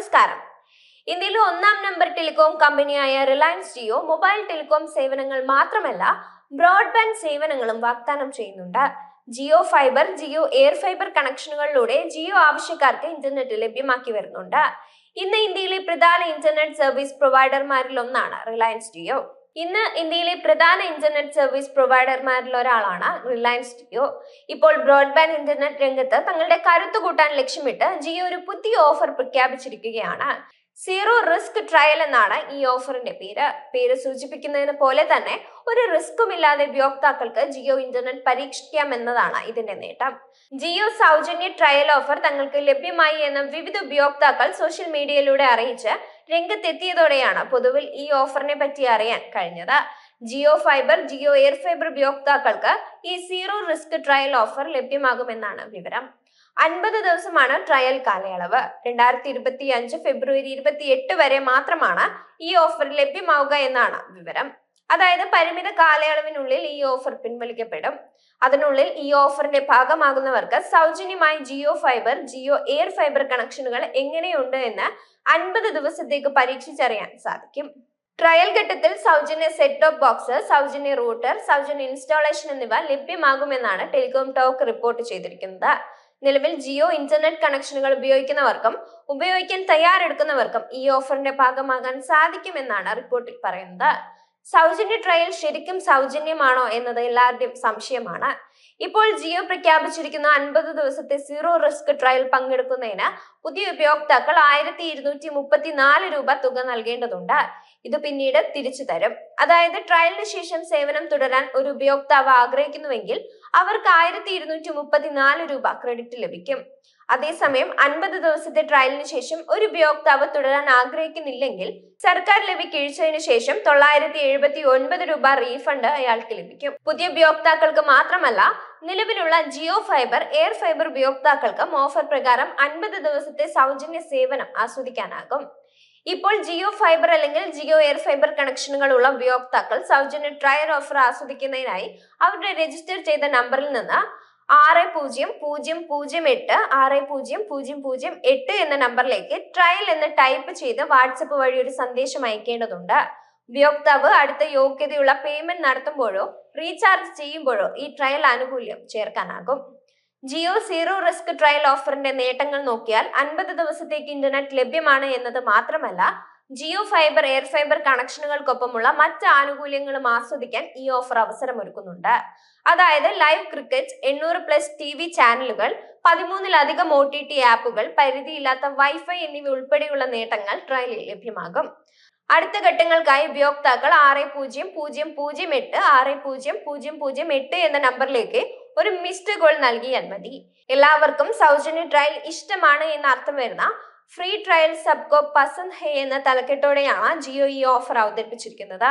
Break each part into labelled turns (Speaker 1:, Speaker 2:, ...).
Speaker 1: നമസ്കാരം. ഇന്ത്യയിലെ ഒന്നാം നമ്പർ ടെലികോം കമ്പനിയായ റിലയൻസ് ജിയോ മൊബൈൽ ടെലികോം സേവനങ്ങൾ മാത്രമല്ല ബ്രോഡ്ബാൻഡ് സേവനങ്ങളും വാഗ്ദാനം ചെയ്യുന്നുണ്ട്. Jio fiber Jio air fiber കണക്ഷനുകളിലൂടെ Jio ആവശ്യക്കാർക്ക് ഇന്റർനെറ്റ് ലഭ്യമാക്കി വരുന്നുണ്ട്. ഇന്ന് ഇന്ത്യയിലെ പ്രധാന ഇന്റർനെറ്റ് സർവീസ് പ്രൊവൈഡർമാരിൽ ഒന്നാണ് റിലയൻസ് ജിയോ. ഇന്ന് ഇന്ത്യയിലെ പ്രധാന ഇന്റർനെറ്റ് സർവീസ് പ്രൊവൈഡർമാരിൽ ഒരാളാണ് റിലയൻസ് ജിയോ ഇപ്പോൾ ബ്രോഡ്ബാൻഡ് ഇന്റർനെറ്റ് രംഗത്ത് തങ്ങളുടെ കരുത്ത് കൂട്ടാൻ ലക്ഷ്യമിട്ട് ജിയോ ഒരു പുതിയ ഓഫർ പ്രഖ്യാപിച്ചിരിക്കുകയാണ്. സീറോ റിസ്ക് ട്രയൽ എന്നാണ് ഈ ഓഫറിന്റെ പേര്. പേര് സൂചിപ്പിക്കുന്നതിന് പോലെ തന്നെ ഒരു റിസ്ക്കും ഇല്ലാതെ ഉപയോക്താക്കൾക്ക് ജിയോ ഇന്റർനെറ്റ് പരീക്ഷിക്കാം എന്നതാണ് ഇതിന്റെ നേട്ടം. ജിയോ സൗജന്യ ട്രയൽ ഓഫർ തങ്ങൾക്ക് ലഭ്യമായി എന്ന് വിവിധ ഉപയോക്താക്കൾ സോഷ്യൽ മീഡിയയിലൂടെ അറിയിച്ച് രംഗത്തെത്തിയതോടെയാണ് പൊതുവിൽ ഈ ഓഫറിനെ പറ്റി അറിയാൻ കഴിഞ്ഞത്. Jio fiber Jio air fiber ഉപയോക്താക്കൾക്ക് ഈ സീറോ റിസ്ക് ട്രയൽ ഓഫർ ലഭ്യമാകുമെന്നാണ് വിവരം. അൻപത് ദിവസമാണ് ട്രയൽ കാലയളവ്. രണ്ടായിരത്തി ഇരുപത്തി അഞ്ച് ഫെബ്രുവരി ഇരുപത്തി എട്ട് വരെ മാത്രമാണ് ഈ ഓഫർ ലഭ്യമാവുക എന്നാണ് വിവരം. അതായത് പരിമിത കാലയളവിനുള്ളിൽ ഈ ഓഫർ പിൻവലിക്കപ്പെടും. അതിനുള്ളിൽ ഈ ഓഫറിന്റെ ഭാഗമാകുന്നവർക്ക് സൗജന്യമായി Jio fiber Jio air fiber കണക്ഷനുകൾ എങ്ങനെയുണ്ട് എന്ന് അൻപത് ദിവസത്തേക്ക് പരീക്ഷിച്ചറിയാൻ സാധിക്കും. ട്രയൽ ഘട്ടത്തിൽ സൗജന്യ സെറ്റ് ടോപ്പ് ബോക്സ് സൗജന്യ റൂട്ടർ സൗജന്യ ഇൻസ്റ്റാളേഷൻ എന്നിവ ലഭ്യമാകുമെന്നാണ് ടെലികോം ടോക്ക് റിപ്പോർട്ട് ചെയ്തിരിക്കുന്നത്. നിലവിൽ ജിയോ ഇന്റർനെറ്റ് കണക്ഷനുകൾ ഉപയോഗിക്കുന്നവർക്കും ഉപയോഗിക്കാൻ തയ്യാറെടുക്കുന്നവർക്കും ഈ ഓഫറിന്റെ ഭാഗമാകാൻ സാധിക്കുമെന്നാണ് റിപ്പോർട്ടിൽ പറയുന്നത്. സൗജന്യ ട്രയൽ ശരിക്കും സൗജന്യമാണോ എന്നത് എല്ലാവരുടെയും സംശയമാണ്. ഇപ്പോൾ ജിയോ പ്രഖ്യാപിച്ചിരിക്കുന്ന അൻപത് ദിവസത്തെ സീറോ റിസ്ക് ട്രയൽ പങ്കെടുക്കുന്നതിന് പുതിയ ഉപയോക്താക്കൾ ആയിരത്തി ഇരുന്നൂറ്റി മുപ്പത്തിനാല് രൂപ തുക നൽകേണ്ടതുണ്ട്. ഇത് പിന്നീട് തിരിച്ചു തരും. അതായത് ട്രയലിന് ശേഷം സേവനം തുടരാൻ ഒരു ഉപയോക്താവ് ആഗ്രഹിക്കുന്നുവെങ്കിൽ അവർക്ക് ആയിരത്തി ഇരുന്നൂറ്റി മുപ്പത്തിനാല് രൂപ ക്രെഡിറ്റ് ലഭിക്കും. അതേസമയം അൻപത് ദിവസത്തെ ട്രയലിന് ശേഷം ഒരു ഉപയോക്താവ് തുടരാൻ ആഗ്രഹിക്കുന്നില്ലെങ്കിൽ സർക്കാർ ലവി കിഴിച്ചതിന് ശേഷം തൊള്ളായിരത്തി എഴുപത്തി ഒൻപത് രൂപ റീഫണ്ട് അയാൾക്ക് ലഭിക്കും. പുതിയ ഉപയോക്താക്കൾക്ക് മാത്രമല്ല നിലവിലുള്ള ജിയോ ഫൈബർ എയർ ഫൈബർ ഉപയോക്താക്കൾക്കും ഓഫർ പ്രകാരം അൻപത് ദിവസത്തെ സൗജന്യ സേവനം ആസ്വദിക്കാനാകും. ഇപ്പോൾ ജിയോ ഫൈബർ അല്ലെങ്കിൽ ജിയോ എയർ ഫൈബർ കണക്ഷനുകൾ ഉള്ള ഉപയോക്താക്കൾ സൗജന്യ ട്രയൽ ഓഫർ ആസ്വദിക്കുന്നതിനായി അവരുടെ രജിസ്റ്റർ ചെയ്ത നമ്പറിൽ നിന്ന് ആറ് പൂജ്യം പൂജ്യം പൂജ്യം എട്ട് ആറ് പൂജ്യം പൂജ്യം പൂജ്യം എട്ട് എന്ന നമ്പറിലേക്ക് ട്രയൽ എന്ന് ടൈപ്പ് ചെയ്ത് വാട്സപ്പ് വഴി ഒരു സന്ദേശം അയക്കേണ്ടതുണ്ട്. ഉപയോക്താവ് അടുത്ത യോഗ്യതയുള്ള പേയ്മെന്റ് നടത്തുമ്പോഴോ റീചാർജ് ചെയ്യുമ്പോഴോ ഈ ട്രയൽ ആനുകൂല്യം ചേർക്കാനാകും. ജിയോ സീറോ റിസ്ക് ട്രയൽ ഓഫറിന്റെ നേട്ടങ്ങൾ നോക്കിയാൽ അൻപത് ദിവസത്തേക്ക് ഇന്റർനെറ്റ് ലഭ്യമാണ് എന്നത് മാത്രമല്ല ജിയോ ഫൈബർ എയർ ഫൈബർ കണക്ഷനുകൾക്കൊപ്പമുള്ള മറ്റ് ആനുകൂല്യങ്ങളും ആസ്വദിക്കാൻ ഈ ഓഫർ അവസരമൊരുക്കുന്നുണ്ട്. അതായത് ലൈവ് ക്രിക്കറ്റ് എണ്ണൂറ് പ്ലസ് ടി വി ചാനലുകൾ പതിമൂന്നിലധികം ഒ ടി ടി ആപ്പുകൾ പരിധിയില്ലാത്ത വൈഫൈ എന്നിവ ഉൾപ്പെടെയുള്ള നേട്ടങ്ങൾ ട്രയലിൽ ലഭ്യമാകും. അടുത്ത ഘട്ടങ്ങൾക്കായി ഉപയോക്താക്കൾ ആറ് പൂജ്യം പൂജ്യം പൂജ്യം എട്ട് ആറ് പൂജ്യം പൂജ്യം പൂജ്യം എട്ട് എന്ന നമ്പറിലേക്ക് ഒരു മിസ്ഡ് കോൾ നൽകിയാൽ മതി. എല്ലാവർക്കും സൗജന്യ ട്രയൽ ഇഷ്ടമാണ് എന്ന് അർത്ഥം വരുന്ന ഫ്രീ ട്രയൽ സബ്കോ പസന്ത് ഹേ എന്ന തലക്കെട്ടോടെയാണ് ജിയോ ഈ ഓഫർ അവതരിപ്പിച്ചിരിക്കുന്നത്.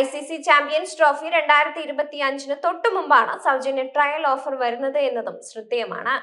Speaker 1: I C C champions trophy രണ്ടായിരത്തി ഇരുപത്തി അഞ്ചിന് തൊട്ടു മുമ്പാണ് സൗജന്യ ട്രയൽ ഓഫർ വരുന്നത് എന്നതും ശ്രദ്ധേയമാണ്.